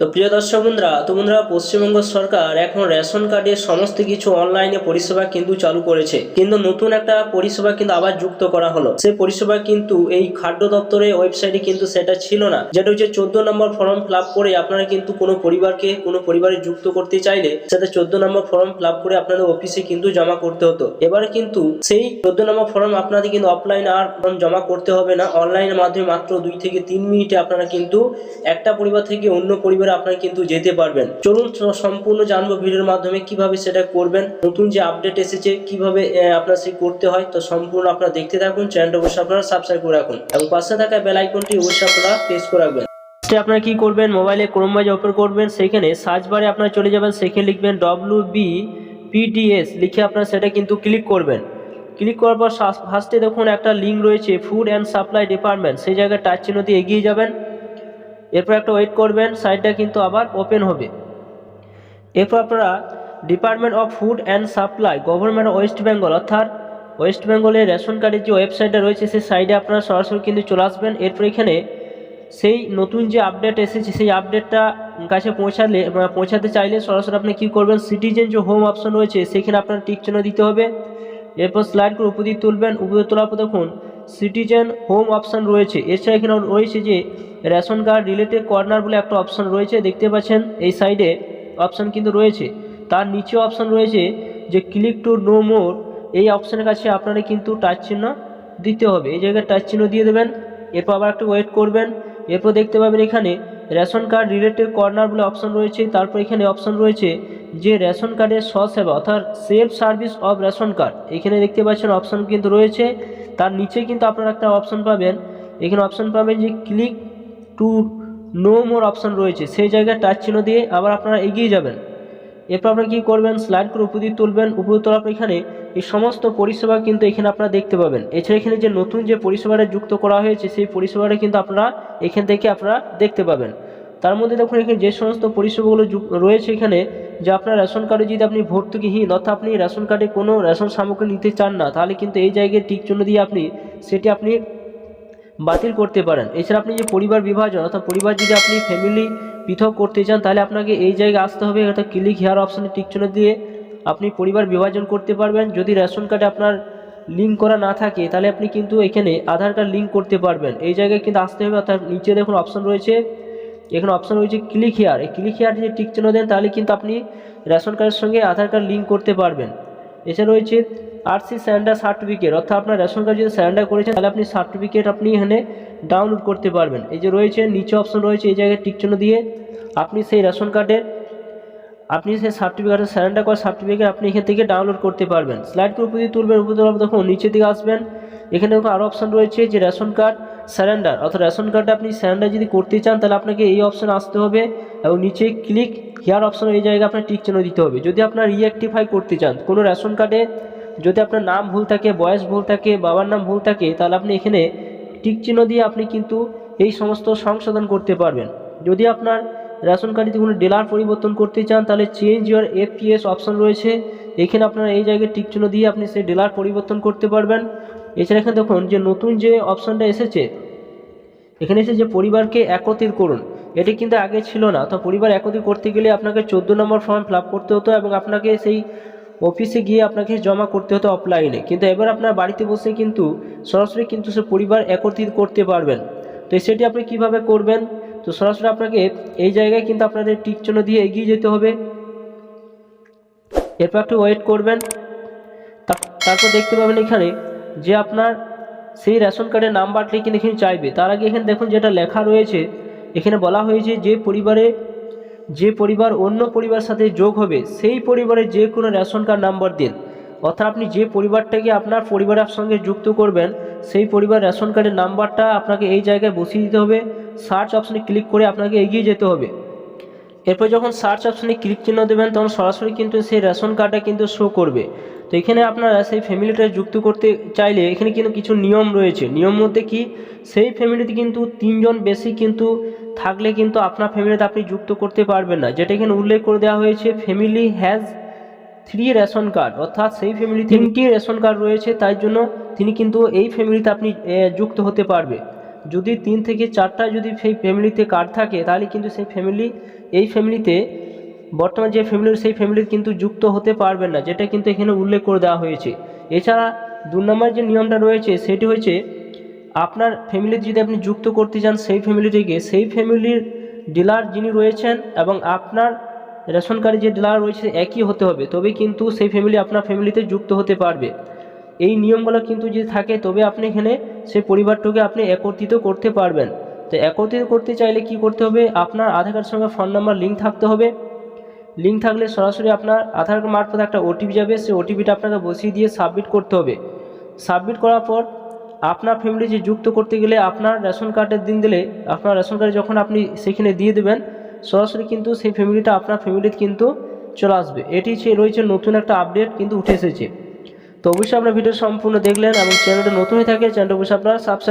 তো প্রিয় দর্শক বন্ধুরা, তো বন্ধুরা, পশ্চিমবঙ্গ সরকার এখন রেশন কার্ডের সমস্ত কিছু অনলাইনে পরিষেবা কিন্তু চালু করেছে। কিন্তু নতুন একটা পরিষেবা কিন্তু আবার যুক্ত করা হলো। সেই পরিষেবা কিন্তু এই খাদ্য দপ্তরের ওয়েবসাইটে কিন্তু সেটা ছিল না। যেটা হচ্ছে চোদ্দ নম্বর ফর্ম ফিল করে আপনারা কিন্তু কোনো পরিবারকে, কোনো পরিবারে যুক্ত করতে চাইলে সেটা চোদ্দ নম্বর ফর্ম ফিল করে আপনাদের অফিসে কিন্তু জমা করতে হতো। এবারে কিন্তু সেই চোদ্দ নম্বর ফর্ম আপনাদের কিন্তু অফলাইন আর ফর্ম জমা করতে হবে না। অনলাইনের মাধ্যমে মাত্র দুই থেকে তিন মিনিটে আপনারা কিন্তু একটা পরিবার থেকে অন্য পরিবারে আপনারা কিন্তু যেতে পারবেন। চলুন সম্পূর্ণ জানব ভিডিওর মাধ্যমে কীভাবে সেটা করবেন, নতুন যে আপডেট এসেছে, কীভাবে আপনার সেই করতে হয়। তো সম্পূর্ণ আপনারা দেখতে থাকুন, চ্যানেলটা অবশ্যই আপনারা সাবস্ক্রাইব করে রাখুন। এবং পাশে থাকা বেল আইকনটি অবশ্যই আপনারা প্রেস করে রাখবেন। আপনারা কি করবেন মোবাইলে ক্রোম বাজার ওপেন করবেন, সেখানে সার্চ বারে আপনারা চলে যাবেন, সেখানে লিখবেন ডব্লিউ বি পিডিএস লিখে আপনারা সেটা কিন্তু ক্লিক করবেন। ক্লিক করার পর ফার্স্টে দেখুন একটা লিঙ্ক রয়েছে ফুড অ্যান্ড সাপ্লাই ডিপার্টমেন্ট সেই জায়গায় টাচ চিহ্ন দিয়ে এগিয়ে যাবেন। এরপর একটা ওয়েট করবেন সাইটটা কিন্তু আবার ওপেন হবে। এরপর আপনারা department of food and supply government West Bengal অর্থাৎ ওয়েস্ট বেঙ্গলের রেশন কার্ডের যে ওয়েবসাইটটা রয়েছে, সেই সাইডে আপনারা সরাসরি কিন্তু চলে আসবেন। এরপর এখানে সেই নতুন যে আপডেট এসেছে, সেই আপডেটটা কাছে পৌঁছালে পৌঁছাতে চাইলে সরাসরি আপনি কী করবেন সিটিজেন যে হোম অপশন রয়েছে, সেখানে আপনার টিক চিহ্ন দিতে হবে। এরপর স্লাইড করে উপদিক তুলবেন, উপদিক তোলার পর দেখুন সিটিজেন হোম অপশন রয়েছে। এছাড়া এখানে রয়েছে যে রেশন কার্ড রিলেটেড কর্নার বলে একটা অপশন রয়েছে। দেখতে পাচ্ছেন এই সাইডে অপশন কিন্তু রয়েছে। তার নিচে অপশন রয়েছে যে ক্লিক টু নো মোর এই অপশনের কাছে আপনারা কিন্তু টাচ চিহ্ন দিতে হবে। এই জায়গায় টাচ চিহ্ন দিয়ে দেবেন। এরপর আবার একটু ওয়েট করবেন। এরপর দেখতে পাবেন এখানে রেশন কার্ড রিলেটেড কর্নার বলে অপশন রয়েছে। তারপর এখানে অপশন রয়েছে যে রেশন কার্ডের স্বসেবা অর্থাৎ self service of ration card এখানে দেখতে পাচ্ছেন অপশন কিন্তু রয়েছে। তার নিচে কিন্তু আপনারা একটা অপশন পাবেন। এখানে অপশন পাবেন যে click to know more option রয়েছে। সেই জায়গায় টাচ চিহ্ন দিয়ে আবার আপনারা এগিয়ে যাবেন। এরপর আপনারা কী করবেন? স্লাইড করে উপর তুলবেন। উপর তোলার এখানে এই সমস্ত পরিষেবা কিন্তু এখানে আপনারা দেখতে পাবেন। এছাড়া এখানে যে নতুন যে পরিষেবাটা যুক্ত করা হয়েছে, সেই পরিষেবাটা কিন্তু আপনারা এখান থেকে আপনারা দেখতে পাবেন। তার মধ্যে দেখুন এখানে যে সমস্ত পরিষেবাগুলো রয়েছে এখানে, যে আপনার রেশন কার্ডে যদি আপনি ভর্তুকিহীন অর্থাৎ আপনি রেশন কার্ডে কোনো রেশন সামগ্রী নিতে চান না, তাহলে কিন্তু এই জায়গায় টিক চিহ্ন দিয়ে আপনি সেটি আপনি বাতিল করতে পারেন। এছাড়া আপনি যে পরিবার বিভাজন অর্থাৎ পরিবার যদি আপনি ফ্যামিলি পৃথক করতে চান, তাহলে আপনাকে এই জায়গায় আসতে হবে। অর্থাৎ ক্লিক হেয়ার অপশানে টিক চিহ্ন দিয়ে আপনি পরিবার বিভাজন করতে পারবেন। যদি রেশন কার্ডে আপনার লিঙ্ক করা না থাকে, তাহলে আপনি কিন্তু এখানে আধার কার্ড লিঙ্ক করতে পারবেন। এই জায়গায় কিন্তু আসতে হবে। অর্থাৎ নিচে দেখুন অপশন রয়েছে। এখানে অপশন রয়েছে ক্লিক হেয়ার এই ক্লিক হেয়ার যদি টিক চিহ্ন দেন, তাহলে কিন্তু আপনি রেশন কার্ডের সঙ্গে আধার কার্ড লিঙ্ক করতে পারবেন। এছাড়া রয়েছে আরসি স্যান্ডার সার্টিফিকেট অর্থাৎ আপনার রেশন কার্ড যদি স্যান্ডার করেছেন, তাহলে আপনি সার্টিফিকেট আপনি এখানে ডাউনলোড করতে পারবেন। এই যে রয়েছে, নিচে অপশন রয়েছে এই জায়গায় টিক চিহ্ন দিয়ে আপনি সেই রেশন কার্ডের আপনি সেই সার্টিফিকেট স্যারেন্ডার করা সার্টিফিকেট আপনি এখান থেকে ডাউনলোড করতে পারবেন। স্লাইড করে উপর তুলবেন, উপর তোলার দেখুন, নিচের দিকে আসবেন। এখানে দেখুন আরও অপশন রয়েছে যে রেশন কার্ড স্যারেন্ডার অর্থাৎ রেশন কার্ডে আপনি স্যারেন্ডার যদি করতে চান, তাহলে আপনাকে এই অপশানে আসতে হবে এবং নিচে ক্লিক হেয়ার অপশন এই জায়গায় আপনার টিক চিহ্ন দিতে হবে। যদি আপনার রিঅ্যাক্টিফাই করতে চান, কোনো রেশন কার্ডে যদি আপনার নাম ভুল থাকে, বয়স ভুল থাকে, বাবার নাম ভুল থাকে, তাহলে আপনি এখানে টিক চিহ্ন দিয়ে আপনি কিন্তু এই সমস্ত সংশোধন করতে পারবেন। যদি আপনার রেশন কার্ডে কোনো ডিলার পরিবর্তন করতে চান, তাহলে চেঞ্জ ইউর এফপিএস অপশন রয়েছে। এখানে আপনারা এই জায়গায় টিক চিহ্ন দিয়ে আপনি সেই ডিলার পরিবর্তন করতে পারবেন। এছাড়া এখানে দেখুন যে নতুন যে অপশনটা এসেছে, এখানে এসে যে পরিবারকে একত্রিত করুন, এটি কিন্তু আগে ছিল না। তো পরিবার একত্রিত করতে গেলে আপনাকে চোদ্দ নম্বর ফর্ম ফিল করতে হতো এবং আপনাকে সেই অফিসে গিয়ে আপনাকে জমা করতে হতো অফলাইনে কিন্তু এবার আপনার বাড়িতে বসে কিন্তু সরাসরি কিন্তু সে পরিবার একত্রিত করতে পারবেন। তো সেটি আপনি কীভাবে করবেন? তো সরাসরি আপনাকে এই জায়গায় কিন্তু আপনাদের টিক চিহ্ন দিয়ে এগিয়ে যেতে হবে। এরপর একটু ওয়েট করবেন। তার- তারপর দেখতে পাবেন এখানে যে আপনার সেই রেশন কার্ডের নাম্বারটি কিন্তু এখানে চাইবে। তার আগে এখানে দেখুন যেটা লেখা রয়েছে, এখানে বলা হয়েছে যে পরিবারে, যে পরিবার অন্য পরিবারের সাথে যোগ হবে, সেই পরিবারের যে কোনো রেশন কার্ড নাম্বার দিন। অর্থাৎ আপনি যে পরিবারটাকে আপনার পরিবারের সঙ্গে যুক্ত করবেন, সেই পরিবার রেশন কার্ডের নাম্বারটা আপনাকে এই জায়গায় বসিয়ে দিতে হবে। সার্চ অপশানে ক্লিক করে আপনাকে এগিয়ে যেতে হবে। এরপর যখন সার্চ অপশনে ক্লিক চিহ্ন দেবেন, তখন সরাসরি কিন্তু সেই রেশন কার্ডটা কিন্তু শো করবে। তো এখানে আপনারা সেই ফ্যামিলিটা যুক্ত করতে চাইলে এখানে কিন্তু কিছু নিয়ম রয়েছে। নিয়ম মধ্যে কি, সেই ফ্যামিলিতে কিন্তু তিনজন বেশি কিন্তু থাকলে কিন্তু আপনার ফ্যামিলিতে আপনি যুক্ত করতে পারবেন না। যেটা এখানে উল্লেখ করে দেওয়া হয়েছে family has three ration card অর্থাৎ সেই ফ্যামিলি তিনটি রেশন কার্ড রয়েছে, তাই জন্য তিনি কিন্তু এই ফ্যামিলিতে আপনি যুক্ত হতে পারবে। যদি তিন থেকে চারটা যদি সেই ফ্যামিলিতে কার্ড থাকে, তাহলে কিন্তু সেই ফ্যামিলি এই ফ্যামিলিতে বর্তমান যে ফ্যামিলির সেই ফ্যামিলির কিন্তু যুক্ত হতে পারবেন না, যেটা কিন্তু এখানে উল্লেখ করে দেওয়া হয়েছে। এছাড়া দু নম্বর যে নিয়মটা রয়েছে, সেটি হচ্ছে আপনার ফ্যামিলিতে যদি আপনি যুক্ত করতে চান, সেই ফ্যামিলিটিকে সেই ফ্যামিলির ডিলার যিনি রয়েছেন এবং আপনার রেশন কার্ডে যে ডিলার রয়েছে, একই হতে হবে। তবে কিন্তু সেই ফ্যামিলি আপনার ফ্যামিলিতে যুক্ত হতে পারবে। এই নিয়মগুলো কিন্তু যদি থাকে, তবে আপনি এখানে সেই পরিবারটাকে আপনি একত্রিত করতে পারবেন। তো একত্রিত করতে চাইলে কি করতে হবে? আপনার আধার কার্ডের সঙ্গে ফোন নাম্বার লিঙ্ক থাকতে হবে। লিঙ্ক থাকলে সরাসরি আপনার আধার কার্ড মারফত একটা ওটিপি যাবে। সেই ওটিপিটা আপনাকে বসিয়ে দিয়ে সাবমিট করতে হবে। সাবমিট করার পর আপনার ফ্যামিলি যে যুক্ত করতে গেলে আপনার রেশন কার্ডের দিন দিলে আপনার রেশন কার্ড যখন আপনি সেখানে দিয়ে দেবেন, সরাসরি কিন্তু সেই ফ্যামিলিটা আপনার ফ্যামিলিতে কিন্তু চলে আসবে। এটি রয়েছে নতুন একটা আপডেট কিন্তু উঠে এসেছে। তো অবশ্যই আপনার ভিডিও সম্পূর্ণ দেখলেন এবং চ্যানেলটা নতুন হয়ে থাকে, চ্যানেলটা অবশ্যই আপনারা সাবস্ক্রাইব